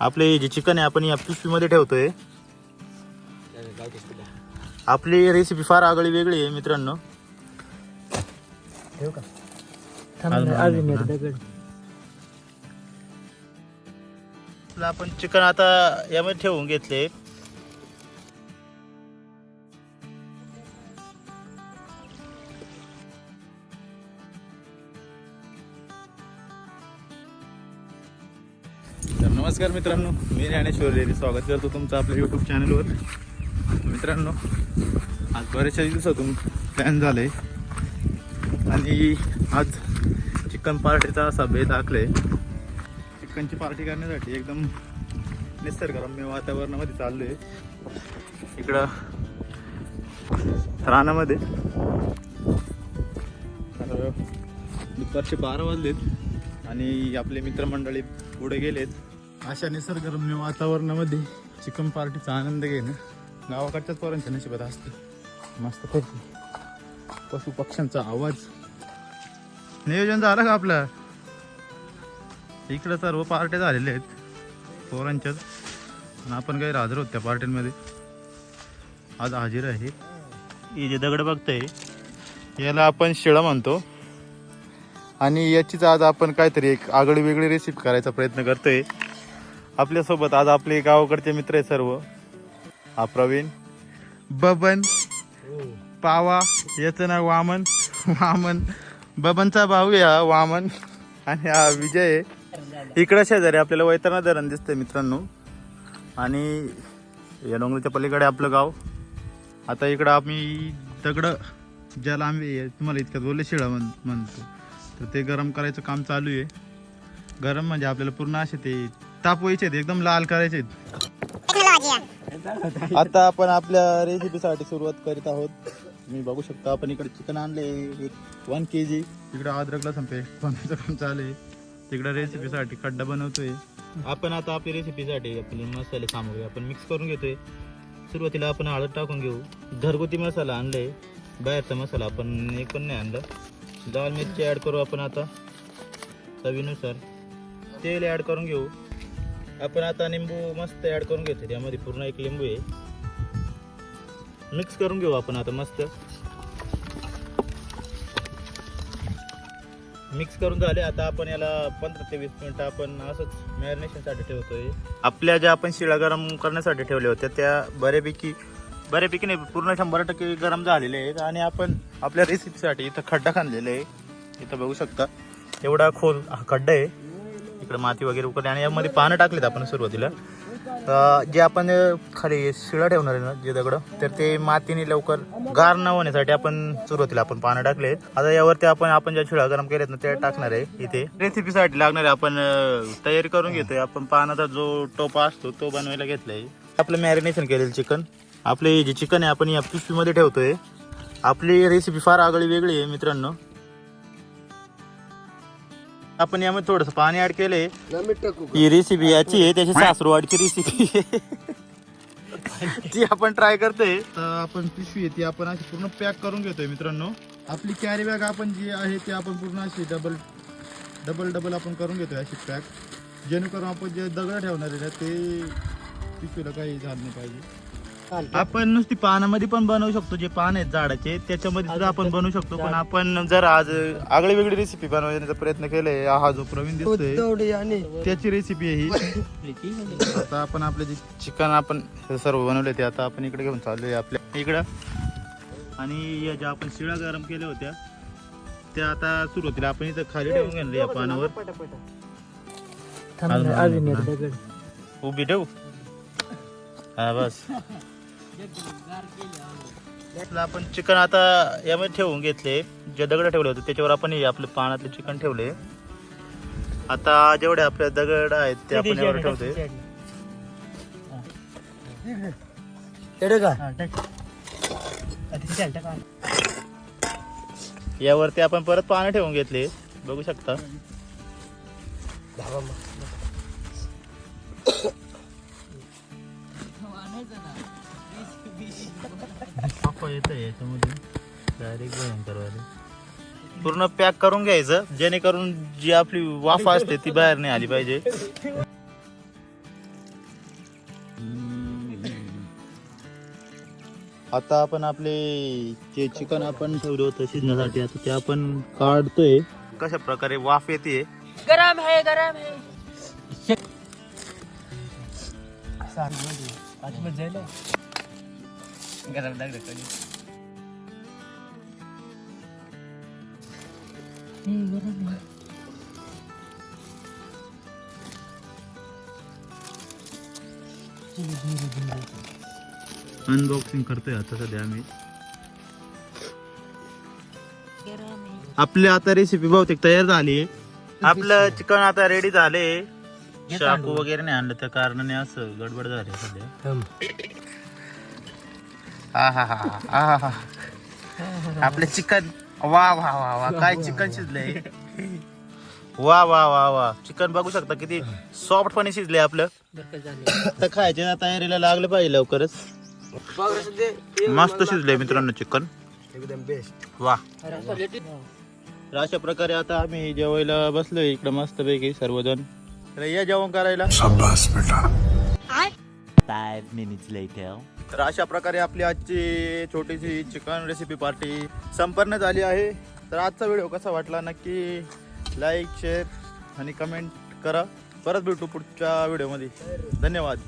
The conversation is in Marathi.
आपले जे चिकन आहे आपण या पिशवीमध्ये ठेवतोय. आपली रेसिपी फार आगळी वेगळी आहे मित्रांनो. ठेवू का? अजून अजून एक एक दगड आपलं आपण चिकन आता यामध्ये ठेवून घेतले. नमस्कार मित्रांनो मी ज्ञानेश्वर रेडी स्वागत करतो तुमचं आपल्या यूट्यूब चॅनलवर मित्रांनो आज बऱ्याचशा दिवसातून प्लॅन झाले आणि आज चिकन पार्टीचा असा बेत आखले चिकनची पार्टी करण्यासाठी एकदम निसर्गरम्य वातावरणामध्ये चाललो आहे इकडं रानामध्ये. तर दुपारचे बारा वाजलेत. आणि आपले मित्रमंडळी पुढे गेलेत. अशा निसर्गरम्य वातावरणामध्ये चिकन पार्टीचा आनंद घेणं गावाकडच्याच पोरांच्या नशिबात असतं. मस्त पैकी. पशु पक्ष्यांचा आवाज. नियोजन झालं का आपलं? इकडं सर्व पार्ट्या झालेल्या आहेत पोरांच्याच आणि आपण काही हजर होत त्या पार्ट्यांमध्ये. आज हाजीर आहे. हे जे दगड बघताय याला आपण शिळा म्हणतो. आणि याचीच आज आपण काहीतरी एक आगळी वेगळी रेसिपी करायचा प्रयत्न करतोय. आपल्यासोबत आज आपले गावाकडचे मित्र आहे सर्व. हा प्रवीण. बबन. पावा. याचं नाव वामन. वामन. बबनचा भाऊ या वामन. आणि हा विजय आहे. इकडं शेजारी आपल्याला वैतरणा धरण दिसतंय मित्रांनो. आणि या डोंगराच्या पलीकडे आपलं गाव. आता इकडं आम्ही दगड ज्याला आम्ही तुम्हाला इतक्यात बोलले शिळा म्हण म्हणतो. तर ते गरम करायचं काम चालू आहे. गरम म्हणजे आपल्याला पूर्ण असे ते तापवायचे आहेत एकदम लाल करायचे आहेत. आता आपण आपल्या रेसिपीसाठी सुरुवात करीत आहोत. मी बघू शकता आपण इकडे चिकन आणले एक वन के जी इकडे अद्रक लसूण पेस्ट बनवायचं काम चालू आहे. तिकडे रेसिपीसाठी खड्डा बनवतोय. आपण आता आपली रेसिपीसाठी आपले मसाले सामग्री आपण मिक्स करून घेतोय. सुरुवातीला आपण हळद टाकून घेऊ. घरगुती मसाला आणलाय बाहेरचा मसाला आपण एक पण नाही आणला. लाल मिरची ॲड करू आपण आता. चवीनुसार. तेल ॲड करून घेऊ. आपण आता निंबू मस्त ॲड करून घेतो त्यामध्ये पूर्ण एक लिंबू आहे. मिक्स करून घेऊ आपण आता मस्त. मिक्स करून झाले आता आपण याला पंधरा ते वीस मिनिटं आपण असंच मॅरिनेशनसाठी ठेवतोय. आपल्या ज्या आपण शिळा गरम करण्यासाठी ठेवल्या होत्या त्या बऱ्यापैकी बऱ्यापैकी नाही पूर्ण शंभर टक्के गरम झालेले आहेत. आणि आपण आपल्या रेसिपीसाठी इथं खड्डा खांदलेला आहे. इथं बघू शकता एवढा खोल हा खड्डा आहे. इकडे माती वगैरे उकडली आणि यामध्ये पानं टाकलेत आपण सुरुवातीला. जे आपण खाली शिळा ठेवणार आहे ना जे दगड तर ते मातीने लवकर गार न होण्यासाठी आपण सुरुवातीला आपण पानं टाकले. आता यावरती आपण आपण ज्या शिळा गरम केल्यात ना ते टाकणार आहे इथे. रेसिपीसाठी लागणार आहे आपण तयारी करून घेतोय. आपण पानाचा जो टोपा असतो तो बनवायला घेतलाय. आपलं मॅरिनेशन केलेलं चिकन आपले जे चिकन आहे आपण या पिशवीमध्ये ठेवतोय. आपली रेसिपी फार आगळी वेगळी आहे मित्रांनो. आपण यामध्ये थोडस पाणी ऍड केलंय. ही रेसिपी याची आहे त्याची सासरवाडची रेसिपी ती आपण ट्राय करतोय. तर आपण पिशवी आहे ती आपण अशी पूर्ण पॅक करून घेतोय मित्रांनो. आपली कॅरी बॅग आपण जी आहे ती आपण पूर्ण अशी डबल डबल डबल आपण करून घेतोय अशी पॅक जेणेकरून आपण जे दगड ठेवणार आहे ते पिशवीला काही झालं नाही पाहिजे. आपण नुसती पानामध्ये पण बनवू शकतो जे पान आहेत झाडाचे त्याच्यामध्ये सुद्धा आपण बनवू शकतो. पण आपण जर आज आगळी वेगळी रेसिपी बनवण्याचा प्रयत्न केलाय हा जो प्रवीण दिसतोय त्याची रेसिपी आहे ही. आता आपण आपले जे चिकन आपण सर्व बनवले ते आता आपण इकडे घेऊन चाललोय आपल्या इकडं. आणि या ज्या आपण शिळा गरम केल्या होत्या त्या आता सुरुवातीला आपण इथं खाली ठेवून घेणार या पानावर. उभी ठेवू? हा बस. आपलं आपण चिकन आता यामध्ये ठेवून घेतले. जे दगड ठेवले होते त्याच्यावर आपण हे आपले पानातले चिकन ठेवले. आता जेवढे आपले दगड आहेत ते आपण यावर का? यावरती आपण परत पानं ठेवून घेतले. बघू शकता. पप्पा येत आहे याच्यामध्ये. डायरेक्ट भयंकर वाले पूर्ण पॅक करून घ्यायचं जेणेकरून जी आपली वाफा असते ती बाहेर नाही आली पाहिजे. आता आपण आपले जे चिकन आपण ठेवलं होतं शिजण्यासाठी आता ते आपण काढतोय. कशा प्रकारे वाफ येते? गरम आहे गरम आहे. जायला गरम लागलं कधी अनबॉक्सिंग करतोय आता सध्या आम्ही. आपली आता रेसिपी बहुतेक तयार झाली आपलं चिकन आता रेडी झाले शाकू वगैरे नाही आणलं त्या कारणाने असं गडबड झाली सध्या. हा हा हा हा हा आपले चिकन. वा वा वा वा. काय चिकन शिजलंय? वा वा वा वा. चिकन बघू शकता किती सॉफ्टपणे शिजले आपलं. आता खायच्या तयारीला लागलं पाहिजे लवकरच. मस्त शिजलंय मित्रांनो चिकन. एकदम बेस्ट वा. तर अशा प्रकारे आता आम्ही जेवायला बसलोय इकडं मस्त पैकी सर्वजण. तर या जेवण करायला. तर अशा प्रकारे आपली आजची छोटीशी चिकन रेसिपी पार्टी संपन्न झाली आहे. तर आजचा व्हिडिओ कसा वाटला नक्की लाईक शेअर आणि कमेंट करा. परत भेटू पुढच्या व्हिडिओमध्ये धन्यवाद.